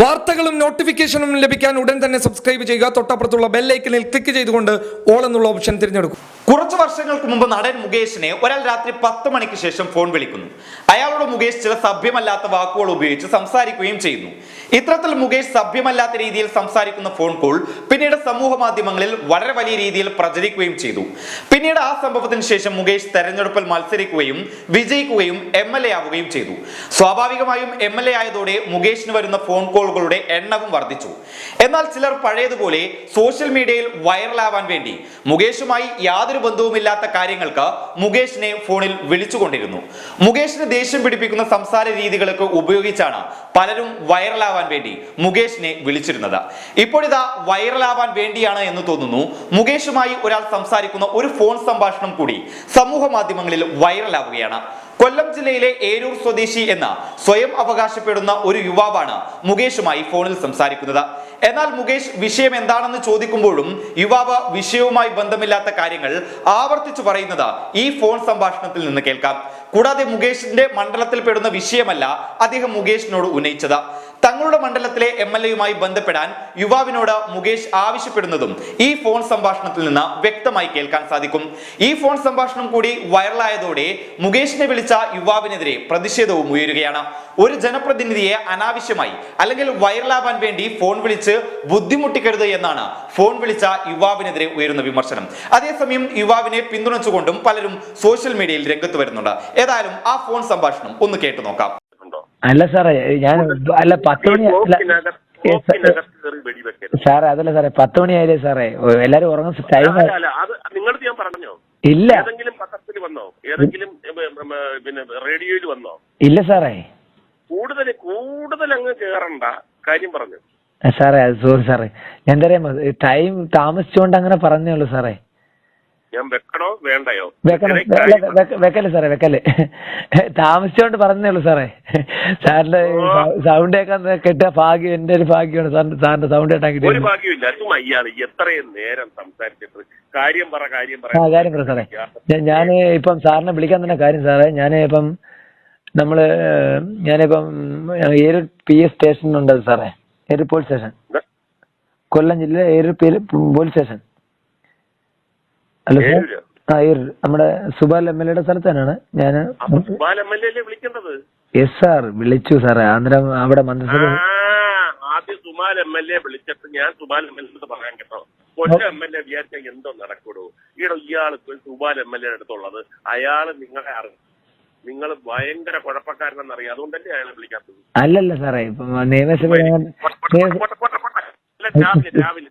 വാർത്തകളും നോട്ടിഫിക്കേഷനും ലഭിക്കാൻ ഉടൻ തന്നെ സബ്സ്ക്രൈബ് ചെയ്യുക. തൊട്ടപ്പുറത്തുള്ള ബെല്ലൈക്കനിൽ ക്ലിക്ക് ചെയ്തുകൊണ്ട് ഓൾ എന്നുള്ള ഓപ്ഷൻ തിരഞ്ഞെടുക്കും. കുറച്ചു വർഷങ്ങൾക്ക് മുമ്പ് നടൻ മുകേഷിനെ ഒരാൾ രാത്രി പത്ത് മണിക്ക് ശേഷം ഫോൺ വിളിക്കുന്നു. അയാളോട് മുകേഷ് ചില സഭ്യമല്ലാത്ത വാക്കുകൾ ഉപയോഗിച്ച് സംസാരിക്കുകയും ചെയ്യുന്നു. ഇത്തരത്തിൽ മുകേഷ് സഭ്യമല്ലാത്ത രീതിയിൽ സംസാരിക്കുന്ന ഫോൺ കോൾ പിന്നീട് സമൂഹ മാധ്യമങ്ങളിൽ വളരെ വലിയ രീതിയിൽ പ്രചരിക്കുകയും ചെയ്തു. പിന്നീട് ആ സംഭവത്തിന് ശേഷം മുകേഷ് തെരഞ്ഞെടുപ്പിൽ മത്സരിക്കുകയും വിജയിക്കുകയും എം എൽ എ ആവുകയും ചെയ്തു. സ്വാഭാവികമായും എം എൽ എ ആയതോടെ മുകേഷിന് വരുന്ന ഫോൺ കോളുകളുടെ എണ്ണവും വർദ്ധിച്ചു. എന്നാൽ ചിലർ പഴയതുപോലെ സോഷ്യൽ മീഡിയയിൽ വൈറലാവാൻ വേണ്ടി മുകേഷുമായി യാതൊരു ബന്ധവുമില്ലാത്ത കാര്യങ്ങൾക്ക് മുകേഷിനെ ഫോണിൽ വിളിച്ചുകൊണ്ടിരുന്നു. മുകേഷിന് ദേഷ്യം പിടിപ്പിക്കുന്ന സംസാര രീതികളൊക്കെ ഉപയോഗിച്ചാണ് പലരും വൈറലാവാൻ വേണ്ടി മുകേഷിനെ വിളിച്ചിരുന്നത്. ഇപ്പോഴിതാ വൈറലാവാൻ വേണ്ടിയാണ് എന്ന് തോന്നുന്നു. മുകേഷുമായി ഒരാൾ സംസാരിക്കുന്ന ഒരു ഫോൺ സംഭാഷണം കൂടി സമൂഹ മാധ്യമങ്ങളിൽ വൈറലാവുകയാണ്. കൊല്ലം ജില്ലയിലെ ഏരൂർ സ്വദേശി എന്ന സ്വയം അവകാശപ്പെടുന്ന ഒരു യുവാവാണ് മുകേഷുമായി ഫോണിൽ സംസാരിക്കുന്നത്. എന്നാൽ മുകേഷ് വിഷയം എന്താണെന്ന് ചോദിക്കുമ്പോഴും യുവാവ് വിഷയവുമായി ബന്ധമില്ലാത്ത കാര്യങ്ങൾ ആവർത്തിച്ചു പറയുന്നത് ഈ ഫോൺ സംഭാഷണത്തിൽ നിന്ന് കേൾക്കാം. കൂടാതെ മുകേഷിന്റെ മണ്ഡലത്തിൽ പെടുന്ന വിഷയമല്ല അദ്ദേഹം മുകേഷിനോട് ഉന്നയിച്ചത്. തങ്ങളുടെ മണ്ഡലത്തിലെ എം എൽ എയുമായി ബന്ധപ്പെടാൻ യുവാവിനോട് മുകേഷ് ആവശ്യപ്പെടുന്നതും ഈ ഫോൺ സംഭാഷണത്തിൽ നിന്ന് വ്യക്തമായി കേൾക്കാൻ സാധിക്കും. ഈ ഫോൺ സംഭാഷണം കൂടി വൈറലായതോടെ മുകേഷിനെ വിളിച്ച യുവാവിനെതിരെ പ്രതിഷേധവും ഉയരുകയാണ്. ഒരു ജനപ്രതിനിധിയെ അനാവശ്യമായി അല്ലെങ്കിൽ വൈറലാവാൻ വേണ്ടി ഫോൺ വിളിച്ച് ബുദ്ധിമുട്ടിക്കരുത് എന്നാണ് ഫോൺ വിളിച്ച യുവാവിനെതിരെ ഉയരുന്ന വിമർശനം. അതേസമയം യുവാവിനെ പിന്തുണച്ചുകൊണ്ടും പലരും സോഷ്യൽ മീഡിയയിൽ രംഗത്ത് വരുന്നുണ്ട്. ഏതായാലും ആ ഫോൺ സംഭാഷണം ഒന്ന് കേട്ടു നോക്കാം. അല്ല സാറേ ഞാൻ അല്ല പത്ത് മണി സാറേ അതല്ല സാറേ പത്ത് മണി ആയില്ലേ സാറേ? എല്ലാരും ഉറങ്ങുന്ന ടൈം നിങ്ങളടുത്ത് ഞാൻ പറഞ്ഞോ? ഇല്ല. ഏതെങ്കിലും പത്രത്തിൽ വന്നോ? ഏതെങ്കിലും പിന്നെ റേഡിയോയിൽ വന്നോ? ഇല്ല സാറേ. കൂടുതൽ കൂടുതൽ അങ്ങ് കേറണ്ട. കാര്യം പറഞ്ഞു? സാറേ അത് സോറി സാറേ. ഞാൻ എന്താ പറയാ ടൈം താമസിച്ചുകൊണ്ട് അങ്ങനെ പറഞ്ഞേ ഉള്ളൂ സാറേ. ഞാൻ വെക്കണോ വേണ്ടയോ? വെക്കണം? വെക്കല്ലേ സാറേ വെക്കല്ലേ. താമസിച്ചോണ്ട് പറഞ്ഞേ ഉള്ളൂ സാറേ. സാറിന്റെ. സൗണ്ട് കേൾക്കാൻ കിട്ടിയ ഭാഗ്യം എന്റെ ഒരു ഭാഗ്യമാണ് സാറിന്റെ സാറിന്റെ സൗണ്ട് കേട്ടാൻ ഒരു കിട്ടിയത് ഭാഗ്യമില്ല ചുമ്മാ ഇയാൾ എത്രയും നേരം സംസാരിച്ചിട്ട് കാര്യം പറ കാര്യം പറ. ആ കാര്യം പറ സാറേ. ഞാൻ ഇപ്പം സാറിനെ വിളിക്കാൻ തന്നെ കാര്യം സാറേ. ഞാൻ ഇപ്പം നമ്മൾ ഞാനിപ്പം ഏരൂർ പി എസ് സ്റ്റേഷനുണ്ട് സാറേ. Eroor police station. കൊല്ലം ജില്ലയിലെ ഏരൂർ പോലീസ് സ്റ്റേഷൻ. ഈ നമ്മുടെ സുബാൽ എം എൽ എയുടെ സ്ഥലത്ത് തന്നെയാണ് ഞാൻ യെസ് അല്ലേ സാർ വിളിച്ചു സാറേ ആന്ധ്ര അവിടെ മന്ത്രിസഭ ആദ്യം സുമാൽ എം എൽ എ വിളിച്ചിട്ട് ഞാൻ സുമാൽ എം എൽ എ പറയാൻ കേട്ടോ. കൊല്ലം എം എൽ എ വിചാരിച്ചാൽ എന്തോ നടക്കൂടോ? ഈടോ ഇയാൾ സുബാൽ എം എൽ എ അടുത്തുള്ളത്. അയാൾ നിങ്ങളെ അറിയും നിങ്ങൾ ഭയങ്കര കുഴപ്പക്കാരനെന്നറിയാം. അതുകൊണ്ടല്ലേ അയാളെ വിളിക്കാത്തത്? അല്ലല്ല സാറേ ഇപ്പൊ നിയമസഭ രാവിലെ രാവിലെ.